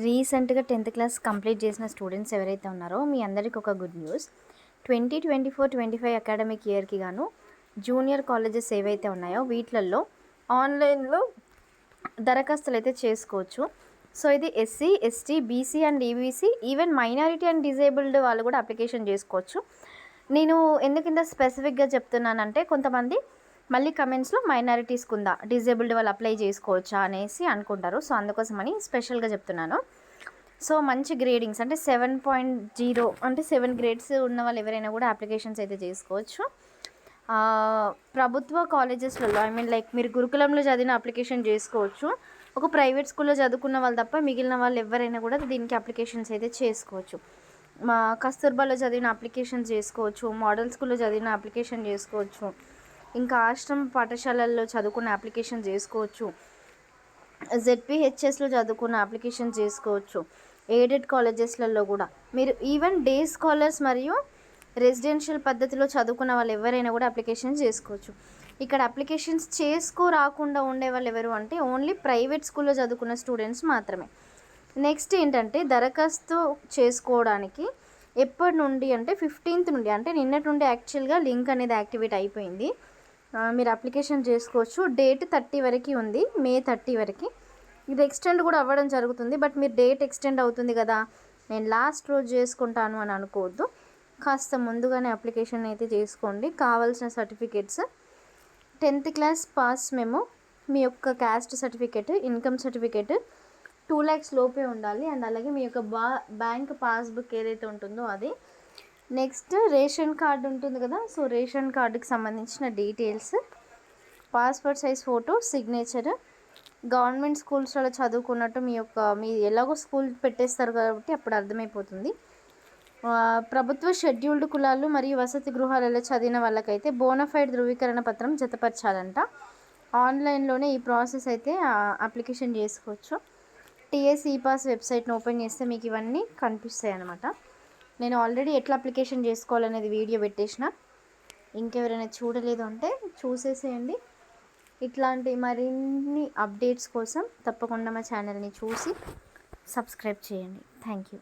రీసెంట్గా tenth class complete చేసిన students ఎవరైతే ఉన్నారో మీ అందరికీ ఒక good news. Twenty twenty four twenty five academic ఇయర్కి గాను జూనియర్ కాలేజెస్ ఏవైతే ఉన్నాయో వీటిలలో ఆన్లైన్లో దరఖాస్తులు అయితే చేసుకోవచ్చు. సో ఇది SC ST BC and EBC even minority and disabled వాళ్ళు కూడా అప్లికేషన్ చేసుకోవచ్చు. నేను ఎందుకు ఇంత స్పెసిఫిక్గా చెప్తున్నానంటే కొంతమంది మళ్ళీ కమెంట్స్లో మైనారిటీస్కి ఉందా డిజేబుల్డ్ వాళ్ళు అప్లై చేసుకోవచ్చా అనేసి అనుకుంటారు. సో అందుకోసమని స్పెషల్గా చెప్తున్నాను. సో మంచి గ్రేడింగ్స్ అంటే సెవెన్ పాయింట్ జీరో అంటే సెవెన్ గ్రేడ్స్ ఉన్న వాళ్ళు ఎవరైనా కూడా అప్లికేషన్స్ అయితే చేసుకోవచ్చు. ప్రభుత్వ కాలేజెస్లలో ఐ మీన్ లైక్ మీరు గురుకులంలో చదివిన అప్లికేషన్ చేసుకోవచ్చు. ఒక ప్రైవేట్ స్కూల్లో చదువుకున్న వాళ్ళు తప్ప మిగిలిన వాళ్ళు ఎవరైనా కూడా దీనికి అప్లికేషన్స్ అయితే చేసుకోవచ్చు. మా కస్తూర్బాలో చదివిన అప్లికేషన్ చేసుకోవచ్చు మోడల్ స్కూల్లో చదివిన అప్లికేషన్ చేసుకోవచ్చు. ఇంకా ఆశ్రమ పాఠశాలల్లో చదువుకున్న అప్లికేషన్ చేసుకోవచ్చు. జెడ్పిహెచ్ఎస్లో చదువుకున్న అప్లికేషన్ చేసుకోవచ్చు. ఎయిడెడ్ కాలేజెస్లలో కూడా. మీరు ఈవెన్ డే స్కాలర్స్ మరియు రెసిడెన్షియల్ పద్ధతిలో చదువుకున్న వాళ్ళు ఎవరైనా కూడా అప్లికేషన్ చేసుకోవచ్చు. ఇక్కడ అప్లికేషన్స్ చేసుకో రాకుండా ఉండే వాళ్ళు ఎవరు అంటే ఓన్లీ ప్రైవేట్ స్కూల్లో చదువుకున్న స్టూడెంట్స్ మాత్రమే. నెక్స్ట్ ఏంటంటే దరఖాస్తు చేసుకోవడానికి ఎప్పటి నుండి అంటే ఫిఫ్టీన్త్ నుండి అంటే నిన్నటి నుండి యాక్చువల్గా లింక్ అనేది యాక్టివేట్ అయిపోయింది. మీరు అప్లికేషన్ చేసుకోవచ్చు. డేట్ థర్టీ వరకు ఉంది. మే థర్టీ వరకు. ఇది ఎక్స్టెండ్ కూడా అవ్వడం జరుగుతుంది. బట్ మీరు డేట్ ఎక్స్టెండ్ అవుతుంది కదా. నేను లాస్ట్ రోజు చేసుకుంటాను అని అనుకోవద్దు. కాస్త ముందుగానే అప్లికేషన్ అయితే చేసుకోండి. కావాల్సిన సర్టిఫికేట్స్. టెన్త్ క్లాస్ పాస్ మేము. మీ యొక్క caste certificate income certificate two lakhs లోపే ఉండాలి. అండ్ అలాగే మీ యొక్క బా బ్యాంక్ పాస్బుక్ ఏదైతే ఉంటుందో అది. నెక్స్ట్ రేషన్ కార్డు ఉంటుంది కదా సో రేషన్ కార్డుకి సంబంధించిన details. Passport size photo signature government స్కూల్స్లో చదువుకున్నట్టు మీ యొక్క మీ ఎలాగో స్కూల్ పెట్టేస్తారు కాబట్టి అప్పుడు అర్థమైపోతుంది. ప్రభుత్వ షెడ్యూల్డ్ కులాలు మరియు వసతి గృహాలలో చదివిన వాళ్ళకైతే బోనఫైడ్ ధృవీకరణ పత్రం జతపరచాలంట. ఆన్లైన్లోనే ఈ ప్రాసెస్ అయితే అప్లికేషన్ చేసుకోవచ్చు. టీఎస్ పాస్ వెబ్సైట్ని ఓపెన్ చేస్తే మీకు ఇవన్నీ కనిపిస్తాయి అనమాట నేను ఆల్రెడీ ఎట్లా అప్లికేషన్ చేసుకోవాలనేది వీడియో పెట్టేసిన. ఇంకెవరైనా చూడలేదు అంటే చూసేసేయండి. ఇట్లాంటి మరిన్ని అప్డేట్స్ కోసం తప్పకుండా మా ఛానల్ని చూసి సబ్స్క్రైబ్ చేయండి. Thank you